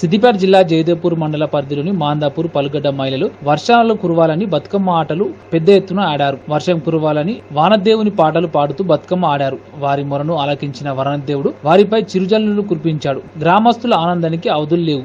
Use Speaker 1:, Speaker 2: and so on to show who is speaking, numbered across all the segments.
Speaker 1: సిద్దిపేట జిల్లా జయదేవ్పూర్ మండల పరిధిలోని మాందాపూర్ పలుగడ్డ మహిళలు వర్షాలు కురవాలని బతుకమ్మ ఆటలు పెద్ద ఎత్తున ఆడారు. వర్షం కురవాలని వానదేవుని పాటలు పాడుతూ బతుకమ్మ ఆడారు. వారి మొరను ఆలకించిన వరణదేవుడు వారిపై చిరుజల్లులు కురిపించాడు. గ్రామస్తుల ఆనందానికి అవధులు లేవు.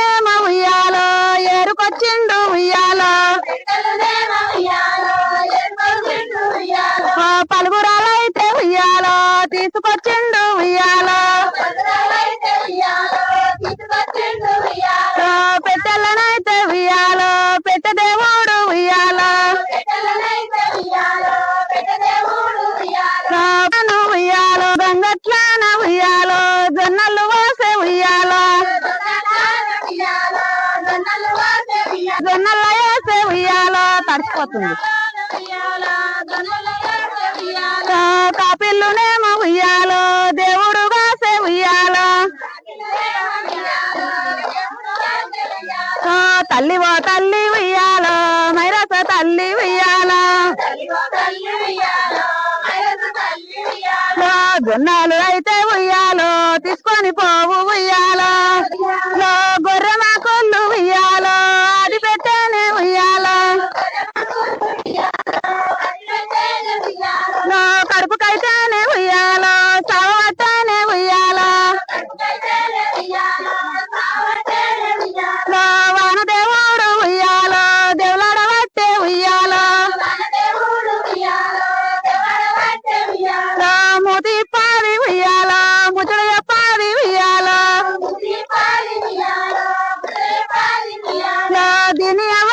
Speaker 2: తీసుకొచ్చిండు ఉయ్యాలో. పెట్టెలనైతే ఉయ్యాలో. పెట్ట దేవుడు ఉయ్యాలో. ఉయ్యాలో. గంగట్లాన ఉయ్యాలో. జొన్నలు వాసే ఉయ్యాలో. జొన్నలు వేసే ఉయ్యాలో. తడిచిపోతుంది కాపిల్లునే తల్లి ఓ తల్లి ఉయ్యాల మైరస తల్లి ఉయ్యాల. లో అయితే ఉయ్యాలో తీసుకొని పోవు ఉయ్యాలో. గొర్రె seni yavaş